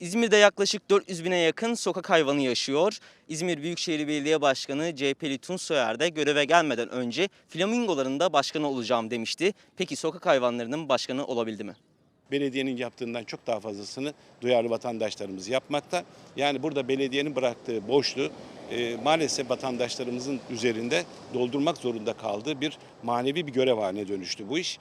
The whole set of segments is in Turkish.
İzmir'de yaklaşık 400 bine yakın sokak hayvanı yaşıyor. İzmir Büyükşehir Belediye Başkanı CHP'li Tunç Soyer de göreve gelmeden önce flamingoların da başkanı olacağım demişti. Peki sokak hayvanlarının başkanı olabildi mi? belediyenin yaptığından çok daha fazlasını duyarlı vatandaşlarımız yapmakta. Yani burada belediyenin bıraktığı boşluğu e, maalesef vatandaşlarımızın üzerinde doldurmak zorunda kaldığı bir manevi bir görev haline dönüştü bu iş.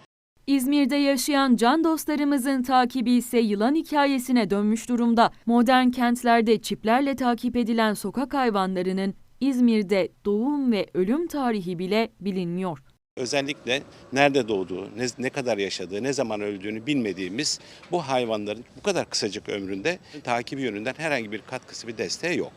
İzmir'de yaşayan can dostlarımızın takibi ise yılan hikayesine dönmüş durumda. Modern kentlerde çiplerle takip edilen sokak hayvanlarının İzmir'de doğum ve ölüm tarihi bile bilinmiyor. Özellikle nerede doğduğu, ne, ne kadar yaşadığı, ne zaman öldüğünü bilmediğimiz bu hayvanların bu kadar kısacık ömründe takibi yönünden herhangi bir katkısı bir desteği yok.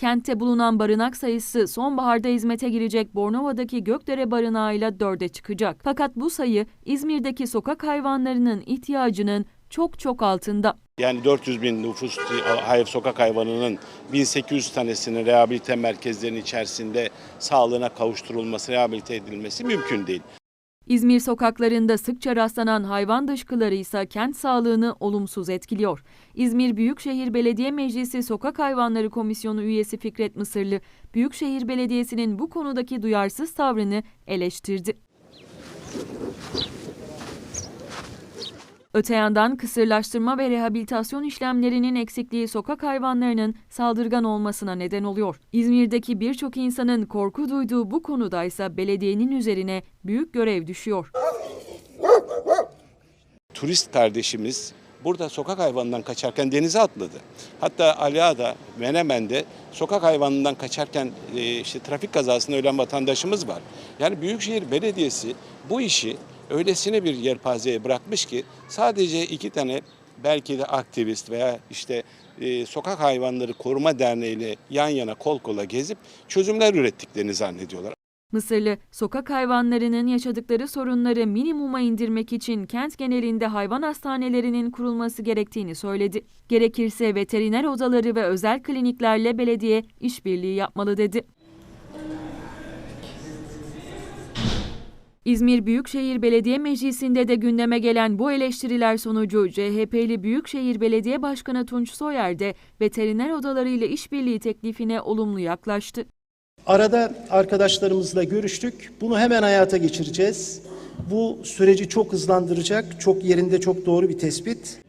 Kentte bulunan barınak sayısı sonbaharda hizmete girecek Bornova'daki Gökdere barınağıyla dörde çıkacak. Fakat bu sayı İzmir'deki sokak hayvanlarının ihtiyacının çok çok altında. Yani 400 bin nüfus hayır sokak hayvanının 1800 tanesinin rehabilite merkezlerinin içerisinde sağlığına kavuşturulması, rehabilite edilmesi mümkün değil. İzmir sokaklarında sıkça rastlanan hayvan dışkıları ise kent sağlığını olumsuz etkiliyor. İzmir Büyükşehir Belediye Meclisi Sokak Hayvanları Komisyonu üyesi Fikret Mısırlı, Büyükşehir Belediyesi'nin bu konudaki duyarsız tavrını eleştirdi. Öte yandan kısırlaştırma ve rehabilitasyon işlemlerinin eksikliği sokak hayvanlarının saldırgan olmasına neden oluyor. İzmir'deki birçok insanın korku duyduğu bu konuda ise belediyenin üzerine büyük görev düşüyor. Turist kardeşimiz burada sokak hayvanından kaçarken denize atladı. Hatta Aliağa'da, Menemen'de sokak hayvanından kaçarken e, işte trafik kazasında ölen vatandaşımız var. Yani Büyükşehir Belediyesi bu işi öylesine bir yelpazeye bırakmış ki sadece iki tane belki de aktivist veya işte e, Sokak Hayvanları Koruma Derneği ile yan yana kol kola gezip çözümler ürettiklerini zannediyorlar. Mısırlı, sokak hayvanlarının yaşadıkları sorunları minimuma indirmek için kent genelinde hayvan hastanelerinin kurulması gerektiğini söyledi. Gerekirse veteriner odaları ve özel kliniklerle belediye işbirliği yapmalı dedi. İzmir Büyükşehir Belediye Meclisi'nde de gündeme gelen bu eleştiriler sonucu CHP'li Büyükşehir Belediye Başkanı Tunç Soyer de veteriner odaları ile işbirliği teklifine olumlu yaklaştı. Arada arkadaşlarımızla görüştük. Bunu hemen hayata geçireceğiz. Bu süreci çok hızlandıracak. Çok yerinde çok doğru bir tespit.